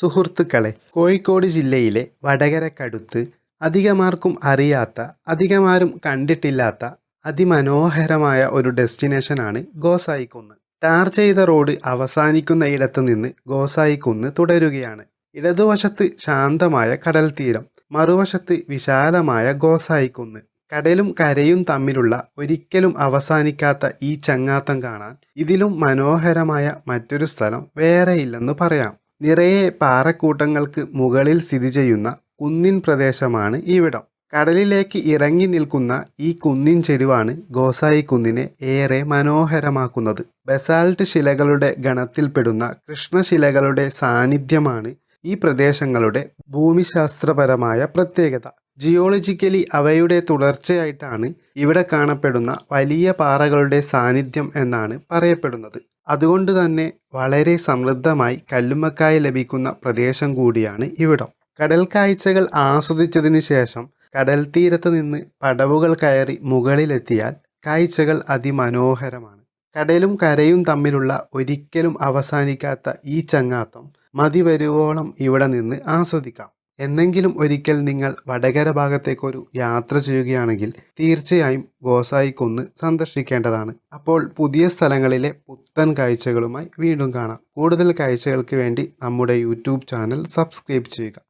സുഹൃത്തുക്കളെ കോഴിക്കോട് ജില്ലയിലെ വടകരക്കടുത്ത് അധികമാർക്കും അറിയാത്ത അധികമാരും കണ്ടിട്ടില്ലാത്ത അതിമനോഹരമായ ഒരു ഡെസ്റ്റിനേഷനാണ് ഗോസായിക്കുന്ന്. ടാർ ചെയ്ത റോഡ് അവസാനിക്കുന്ന ഇടത്ത് നിന്ന് ഗോസായിക്കുന്ന് തുടരുകയാണ്. ഇടതുവശത്ത് ശാന്തമായ കടൽ തീരം മറുവശത്ത് വിശാലമായ ഗോസായിക്കുന്ന്. കടലും കരയും തമ്മിലുള്ള ഒരിക്കലും അവസാനിക്കാത്ത ഈ ചങ്ങാത്തം കാണാൻ ഇതിലും മനോഹരമായ മറ്റൊരു സ്ഥലം വേറെയില്ലെന്ന് പറയാം. നിറയെ പാറക്കൂട്ടങ്ങൾക്ക് മുകളിൽ സ്ഥിതി ചെയ്യുന്ന കുന്നിൻ പ്രദേശമാണ് ഇവിടം. കടലിലേക്ക് ഇറങ്ങി നിൽക്കുന്ന ഈ കുന്നിൻ ചെരുവാണ് ഗോസായി കുന്നിനെ ഏറെ മനോഹരമാക്കുന്നത്. ബസാൾട്ട് ശിലകളുടെ ഗണത്തിൽപ്പെടുന്ന കൃഷ്ണശിലകളുടെ സാന്നിധ്യമാണ് ഈ പ്രദേശങ്ങളുടെ ഭൂമിശാസ്ത്രപരമായ പ്രത്യേകത. ജിയോളജിക്കലി അവയുടെ തുടർച്ചയായിട്ടാണ് ഇവിടെ കാണപ്പെടുന്ന വലിയ പാറകളുടെ സാന്നിധ്യം എന്നാണ് പറയപ്പെടുന്നത്. അതുകൊണ്ട് തന്നെ വളരെ സമൃദ്ധമായി കല്ലുമ്മക്കായ ലഭിക്കുന്ന പ്രദേശം കൂടിയാണ് ഇവിടം. കടൽ കാഴ്ചകൾ ആസ്വദിച്ചതിന് ശേഷം കടൽ തീരത്ത് നിന്ന് പടവുകൾ കയറി മുകളിലെത്തിയാൽ കാഴ്ചകൾ അതിമനോഹരമാണ്. കടലും കരയും തമ്മിലുള്ള ഒരിക്കലും അവസാനിക്കാത്ത ഈ ചങ്ങാത്തം മതി വരുവോളം ഇവിടെ നിന്ന് ആസ്വദിക്കാം. എന്നെങ്കിലും ഒരിക്കൽ നിങ്ങൾ വടകര ഭാഗത്തേക്കൊരു യാത്ര ചെയ്യുകയാണെങ്കിൽ തീർച്ചയായും ഗോസായിക്കൊന്ന് സന്ദർശിക്കേണ്ടതാണ്. അപ്പോൾ പുതിയ സ്ഥലങ്ങളിലെ പുത്തൻ കാഴ്ചകളുമായി വീണ്ടും കാണാം. കൂടുതൽ കാഴ്ചകൾക്ക് വേണ്ടി നമ്മുടെ യൂട്യൂബ് ചാനൽ സബ്സ്ക്രൈബ് ചെയ്യുക.